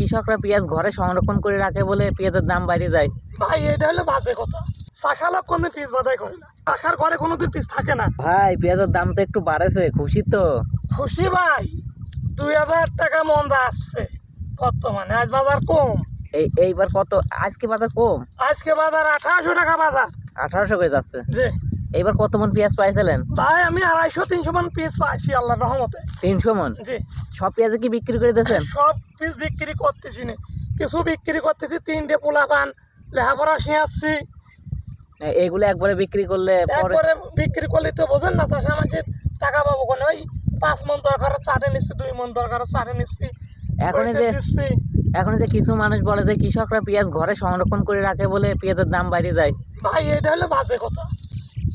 কৃষকরা পেঁয়াজ ঘরে সংরক্ষণ করে রাখে বলে পেঁয়াজের দাম বাইরে যায়। ভাই এটা হলো বাজে কথা। শাখা লাভ কোনদিন পিস বাজাই করে না। শাখার ঘরে কোনোদিন পিস থাকে না। ভাই পেঁয়াজের দাম তো একটু বাড়েছে খুশি তো। খুশি ভাই দুই হাজার টাকা মন্দা আসছে বর্তমানে আজ বাজার কম। এই এইবার কত? আজকে বাজার কম? আজকে বাজার আঠারোশো টাকা বাজার। আঠারোশো করে যাচ্ছে। যে এইবার কত মন পেঁয়াজ পাইছিলেন? ভাই আমি আড়াইশো তিনশো মন পিস পাইছি আল্লাহ রহমতে। তিনশো মন? জি। সব পেঁয়াজে কি বিক্রি করে দিয়েছেন? সব পিস বিক্রি করতেছি না। কিছু বিক্রি করতেছি তিনটে পোলা পান লেখাপড়া শিয়াচ্ছি। এ- এইগুলো একবারে বিক্রি করলে পরে একবারে বিক্রি করলে তো বোঝেন না চাষা মানুষের টাকা পাবো কোনো? ওই পাঁচ মন দরকার চাটে নিচ্ছি দুই মন দরকার চাটে নিচ্ছি এখন এই যে এখন যে কিছু মানুষ বলে যে কৃষকরা পেঁয়াজ ঘরে সংরক্ষণ করে রাখে বলে পেঁয়াজের দাম বাইরে যায়। ভাই এটা হলো বাজে কথা।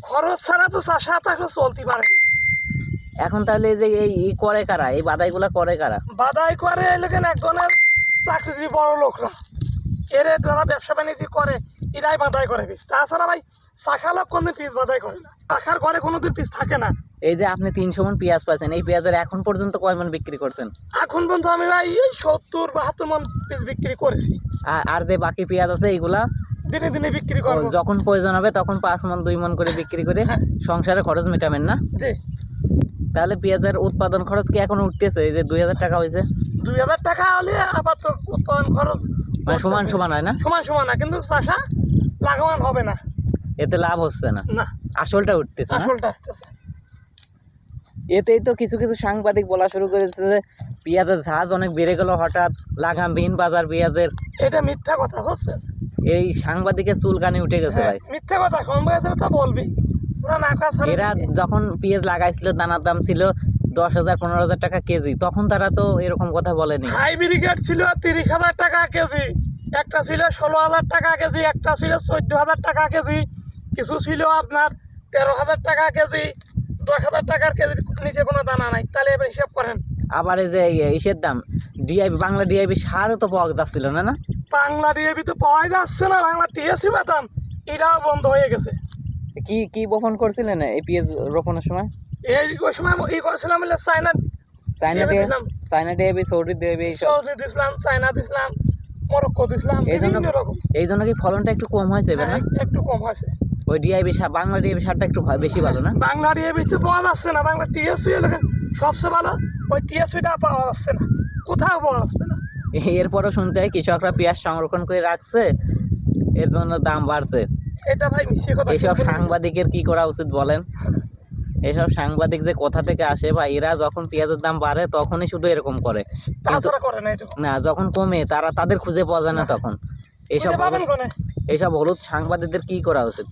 খরচ ছাড়া তো চাষা চাষা চলতে পারে না। এখন তাহলে এই যে এই করে কারা? এই বাদাইগুলা করে কারা? বাদাই করে এলাকান একজনের চাকরি বড় লোকরা। এর যারা ব্যবসা বাণিজ্য করে এরাই বাদাই করে পিস তাছাড়া ভাই শাখা লাভ কোনদিন পিস বাদাই করে না। শাখার ঘরে কোনোদিন পিস থাকে না। এই যে আপনি তিনশো মন পেঁয়াজ পাচ্ছেন এই পেঁয়াজের এখন পর্যন্ত কয় মন বিক্রি করছেন? এখন পর্যন্ত আমি ভাই এই সত্তর বাহাত্তর মন পিস বিক্রি করেছি। আর আর যে বাকি পেঁয়াজ আছে এইগুলা? দিনে দিনে বিক্রি করব। যখন প্রয়োজন হবে তখন পাঁচ মন দুই মন করে বিক্রি করে হ্যাঁ। সংসারে খরচ মেটাবেন না? জি। তাহলে পেঁয়াজের উৎপাদন খরচ কি এখন উঠতেছে? এই যে দুই হাজার টাকা হয়েছে। দুই হাজার টাকা হলে আবার তো উৎপাদন খরচ মানে সমান সমান হয় না? সমান সমান না কিন্তু চাষা লাগামান হবে না। এতে লাভ হচ্ছে না? না। আসলটা উঠতেছে আসলটা। এতেই তো কিছু কিছু সাংবাদিক বলা শুরু করেছে যে পেঁয়াজের ঝাঁজ অনেক বেড়ে গেল হঠাৎ লাগামবিহীন বাজার পেঁয়াজের। এটা মিথ্যা কথা বুঝছেন এই সাংবাদিকের চুলকানি উঠে গেছে হ্যাঁ, ভাই। মিথ্যা কথা কম বয়সে তো বলবি। এরা যখন পেঁয়াজ লাগাইছিল দানার দাম ছিল দশ হাজার পনেরো হাজার টাকা কেজি তখন তারা তো এরকম কথা বলেনি। হাই ব্রিগেড ছিল তিরিশ হাজার টাকা কেজি একটা ছিল ষোলো হাজার টাকা কেজি একটা ছিল চোদ্দ হাজার টাকা কেজি কিছু ছিল আপনার তেরো হাজার টাকা কেজি দশ হাজার টাকার কেজির নিচে কোনো দানা নাই তাহলে এবার হিসাব করেন। আবার এই যে ইসের দাম ডিআইবি বাংলা ডিআইবি সারও তো পাওয়া যাচ্ছিল না না? বাংলা ডিএবি তো পাওয়া যাচ্ছে না বাংলা টিএসি বাদাম এটাও বন্ধ হয়ে গেছে। কি কি বপন করছিলেন পেঁয়াজ রোপণের সময়? এই ওই সময় ই করেছিলাম বলে চায়না চায়না ডিআইবি দিলাম। China DIB Saudi DIB Saudi দিছিলাম চায়না দিছিলাম মরক্কো দিছিলাম এই জন্য এই জন্য কি ফলনটা একটু কম হয়েছে এবার না? হ্যাঁ, একটু কম হয়েছে। ওই ডিআইবি বাংলা ডিআইবি সারটা একটু বেশি ভালো না? বাংলা ডিএবি তো পাওয়া যাচ্ছে না বাংলা টিএসপি সবচেয়ে ভালো ওই টিএসপিটা পাওয়া যাচ্ছে না। কোথাও পাওয়া যাচ্ছে না। এরপরও শুনতে হয় কৃষকরা পেঁয়াজ সংরক্ষণ করে রাখছে এর জন্য দাম বাড়ছে। এটা ভাই কথা এইসব সাংবাদিকের কি করা উচিত বলেন? এসব সাংবাদিক যে কোথা থেকে আসে বা এরা যখন পেঁয়াজের দাম বাড়ে তখনই শুধু এরকম করে। না যখন কমে তারা তাদের খুঁজে পাওয়া যায় না তখন। কোনে? এইসব হলুদ সাংবাদিকদের কি করা উচিত?